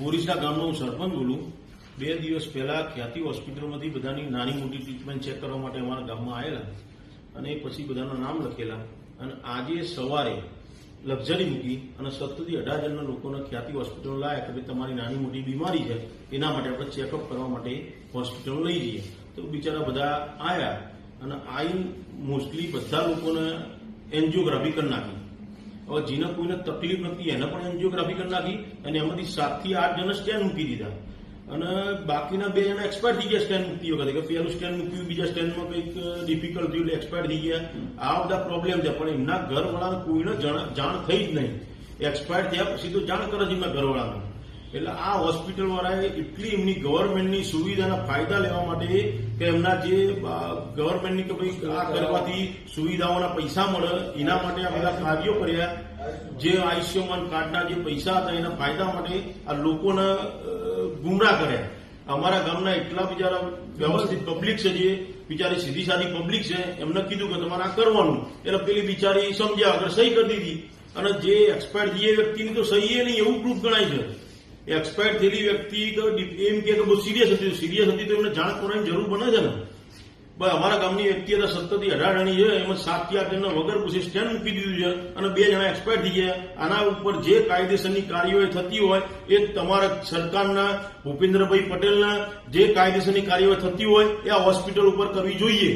બોરીસના ગામનો હું સરપંચ બોલું, બે દિવસ પહેલા ખ્યાતિ હોસ્પિટલમાંથી બધાની નાની મોટી ટ્રીટમેન્ટ ચેક કરવા માટે અમારા ગામમાં આવેલા અને પછી બધાના નામ લખેલા. અને આજે સવારે લક્ઝરી મૂકી અને સત્તરથી અઢાર જણના લોકોને ખ્યાતિ હોસ્પિટલ લાયા કે ભાઈ તમારી નાની મોટી બીમારી છે, એના માટે આપણે ચેકઅપ કરવા માટે હોસ્પિટલ લઈ જઈએ. તો બિચારા બધા આવ્યા અને આઈ મોસ્ટલી બધા લોકોને એન્જિયોગ્રાફી કરી નાખી. હવે જેને કોઈને તકલીફ નથી, એને પણ એન્જિયોગ્રાફી કરી નાખી અને એમાંથી સાતથી આઠ જણ સ્ટેન્ડ મૂકી દીધા. અને બાકીના બે જણા એક્સપાયર થઈ ગયા સ્ટેન્ડ મૂકતી વખતે, કે પહેલું સ્ટેન્ડ મૂક્યું, બીજા સ્ટેન્ડમાં કંઈક ડિફિકલ્ટ થયું એટલે એક્સપાયર થઈ ગયા. આ બધા પ્રોબ્લેમ છે, પણ એમના ઘરવાળાને કોઈને જાણ થઈ જ નહીં. એક્સપાયર થયા પછી તો જાણ કરે છે એમના ઘરવાળાને. એટલે આ હોસ્પિટલ વાળાએ એટલી એમની ગવર્મેન્ટની સુવિધાના ફાયદા લેવા માટે કે એમના જે ગવર્મેન્ટની કે ભાઈ આ કરવાથી સુવિધાઓના પૈસા મળે, એના માટે આ બધા કાર્યો કર્યા. જે આયુષ્યમાન કાર્ડના જે પૈસા હતા, એના ફાયદા માટે આ લોકોને ગુમરાહ કર્યા. અમારા ગામના એટલા બિચારા વ્યવસ્થિત પબ્લિક છે જે, બિચારી સીધી સાદી પબ્લિક છે, એમને કીધું કે તમારે આ કરવાનું. એટલે પેલી બિચારી સમજ્યા વગર સહી કરી દીધી. અને જે એક્સપાયર જે વ્યક્તિની તો સહી એ નહીં, એવું પ્રૂફ ગણાય છે. એક્સપાયર થયેલી વ્યક્તિ એમ કે બહુ સિરિયસ હતી. સિરિયસ હતી તો એમને જાણ કરવાની જરૂર બને છે ને. બસ અમારા ગામની વ્યક્તિ હતા સત્તરથી અઢાર જણી છે. એમાં સાતથી આઠ જણને વગર પૂછી સ્ટેન્ડ મૂકી દીધું છે અને બે જણા એક્સપાયર થઈ ગયા. આના ઉપર જે કાયદેસરની કાર્યવાહી થતી હોય એ તમારા સરકારના, ભૂપેન્દ્રભાઈ પટેલના જે કાયદેસરની કાર્યવાહી થતી હોય એ આ હોસ્પિટલ ઉપર કરવી જોઈએ.